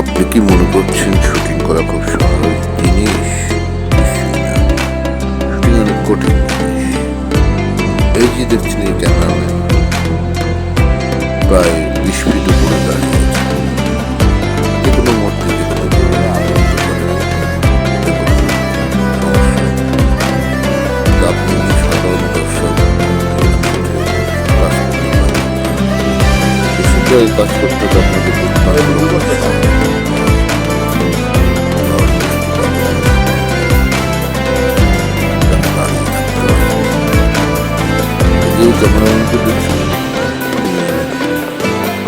আপনি কি মনে করছেন শুটিং করা খুব সহজ জিনিস? শুটিং অনেক কঠিন এই যে দেখছেন এই ক্যামেরাম্যান। প্রায় বিশ ফিট উপরে দাঁড়িয়ে আছে। যে কোনো মুহূর্তে যে কোনো জায়গায় আঘাত করতে পারে।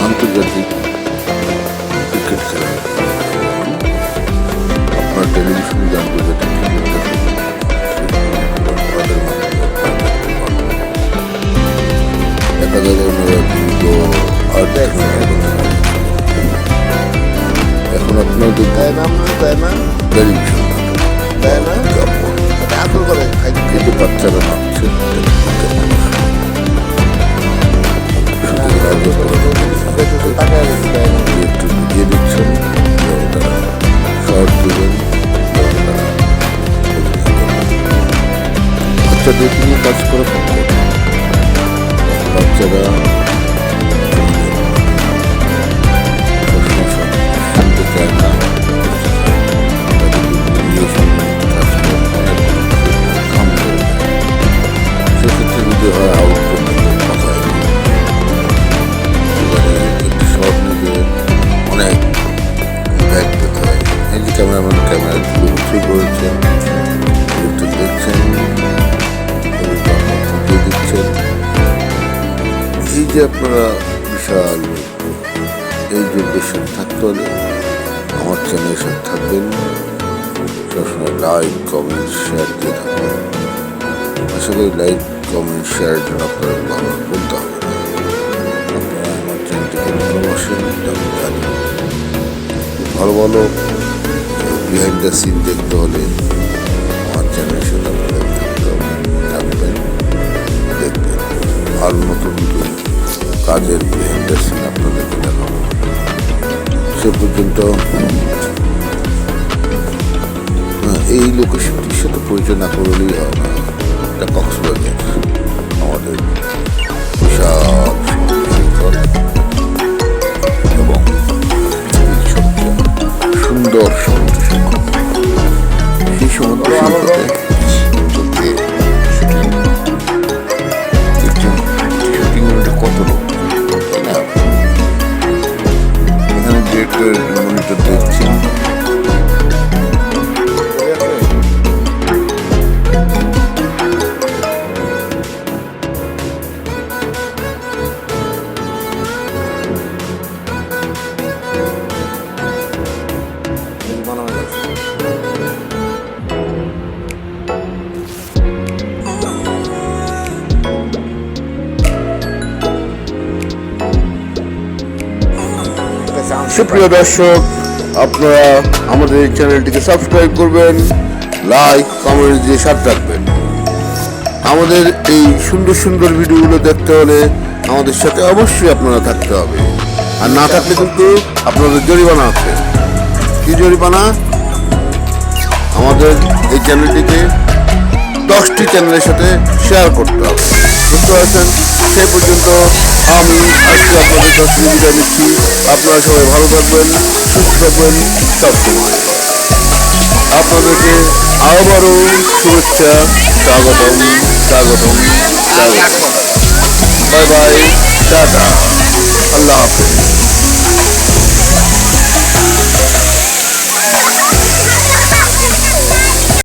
আন্তর্জাতিক ক্রিকেট খেলা। আপনার টেলিভিশনে আন্তর্জাতিক দেখেন দেখা যাবে ওনারা দ্রুত আর এখন আপনাদের তাই না? তাই না? টেলিভিশন বাচ্চাদের নিয়ে কাজ করা খুব বাচ্চারা। সেক্ষেত্রে যদি হয় আউট যে আপনারা বিশাল এই যোগ্যের থাকতে হলে আমার চ্যানেলের সাথে থাকবেন। সবসময় লাইক, কমেন্ট, শেয়ার দিয়ে থাকবেন। আসলে লাইক, কমেন্ট শেয়ারের জন্য আপনারা ভালো বলতে হবে আপনারা আমার চ্যানেলটিকে ভালোবাসেন আমি জানি ভালো ভালো বিহাইন্ড দ্য সিন দেখতে হলে আমার চ্যানেলের সাথে আপনাদের থাকতে হবে থাকবেন, দেখবেন। নতুন নতুন কাজের প্রেজেন্টেশন আপনাদেরকে দেখাবো সে পর্যন্ত হ্যাঁ, এই লোকেশনটির সাথে পরিচয় না করলেই হয় না। এটা কক্সবাজার আমাদের সুপ্রিয় দর্শক, আপনারা আমাদের এই চ্যানেলটিকে সাবস্ক্রাইব করবেন, লাইক, কমেন্ট দিয়ে সাথে রাখবেন আমাদের এই সুন্দর সুন্দর ভিডিওগুলো দেখতে হলে আমাদের সাথে অবশ্যই আপনারা থাকতে হবে। আর না থাকলে কিন্তু আপনাদের জরিমানা আছে। কি জরিমানা? আমাদের এই চ্যানেলটিকে দশটি চ্যানেলের সাথে শেয়ার করতে হবে। বুঝতে পারছেন? সেই পর্যন্ত আমি আজকে আপনাদের কাছ থেকে বিদায় নিচ্ছি। আপনারা সবাই ভালো থাকবেন, সুস্থ থাকবেন সবসময় আপনাদেরকে আবারও শুভেচ্ছা, স্বাগতম স্বাগতম স্বাগতম। Bye bye, tata.